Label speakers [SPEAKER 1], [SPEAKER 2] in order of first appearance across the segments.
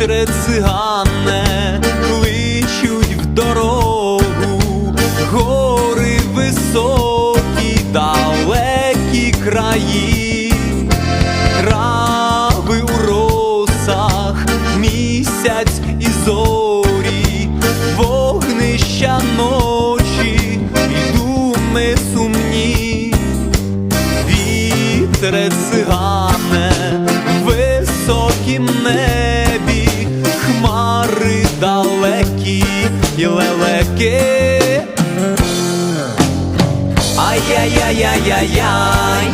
[SPEAKER 1] Вітре цигане кличуть в дорогу, гори високі, далекі краї, лелеки. Ай-яй-яй-яй-яй-яй,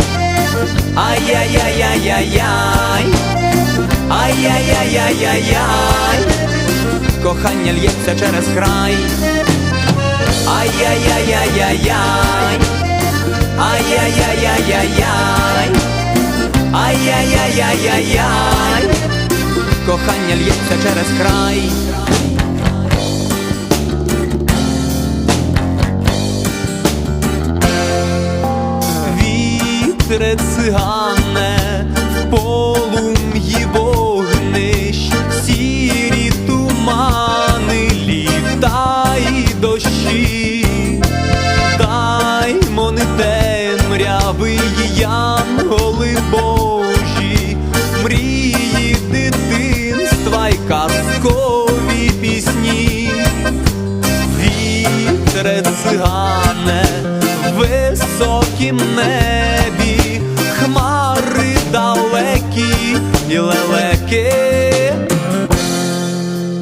[SPEAKER 1] ай-яй-яй-яй-яй-яй, ай-яй-яй-яй-яй-яй, кохання л'ється через край. Ай-яй-яй-яй-яй-яй. Ай-яй-яй-яй-яй-яй Ай-яй-яй-яй-яй-яй Кохання л'ється через край Вітре цигане в полум'ї вогнищ Сірі тумани літа і дощі. Даймо не темряви й янголи Божі, мрії дитинства й казкові пісні, вітре цигане і лелеки.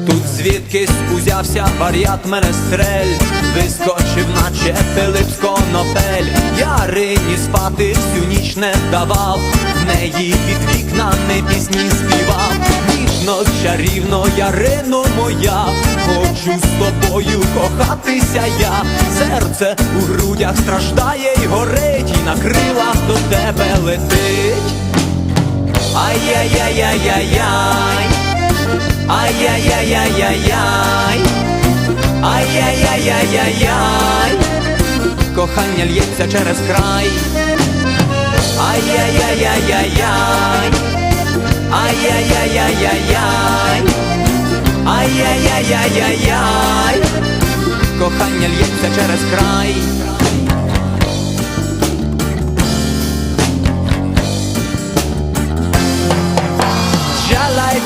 [SPEAKER 1] Тут звідкись узявся варіат менестрель Вискочив, наче Пилип з конопель Ярині спати всю ніч не давав В неї під вікнами пісні співав. Ніжно, чарівно, Ярино моя Хочу з тобою кохатися я. Серце у грудях страждає й горить І на крилах до тебе летить Ай-яй-яй-яй-яй-яй. Ай-яй-яй-яй-яй-яй. Ай-яй-яй-яй-яй-яй. Кохання л'ється через край. Ай-яй-яй-яй-яй-яй. Ай-яй-яй-яй-яй-яй. Ай-яй-яй-яй-яй-яй. Кохання л'ється через край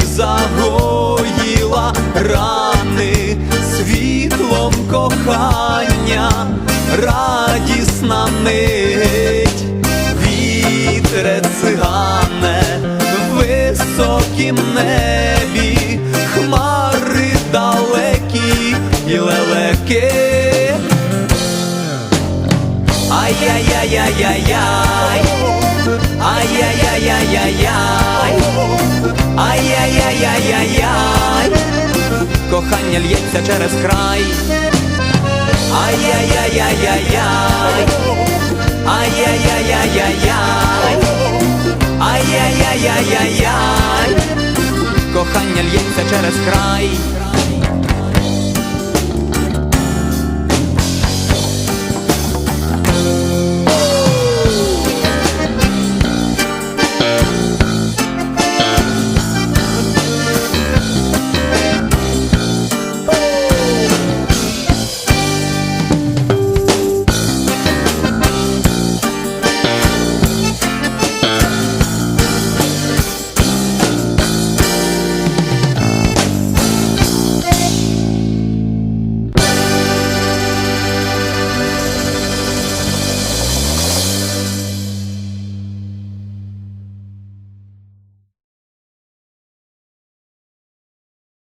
[SPEAKER 1] загоїла рани світлом кохання, радісна мить, вітре цигане в високім небі, хмари далекі і лелеки. Ай-яй-яй-яй-яй-яй. Ай-яй-яй-яй-яй-яй Ай-яй-яй-яй-яй-яй. Кохання л'ється через край. Ай-яй-яй-яй-яй-яй. Ай-яй-яй-яй-яй-яй. Ай-яй-яй-яй-яй-яй. Кохання л'ється через край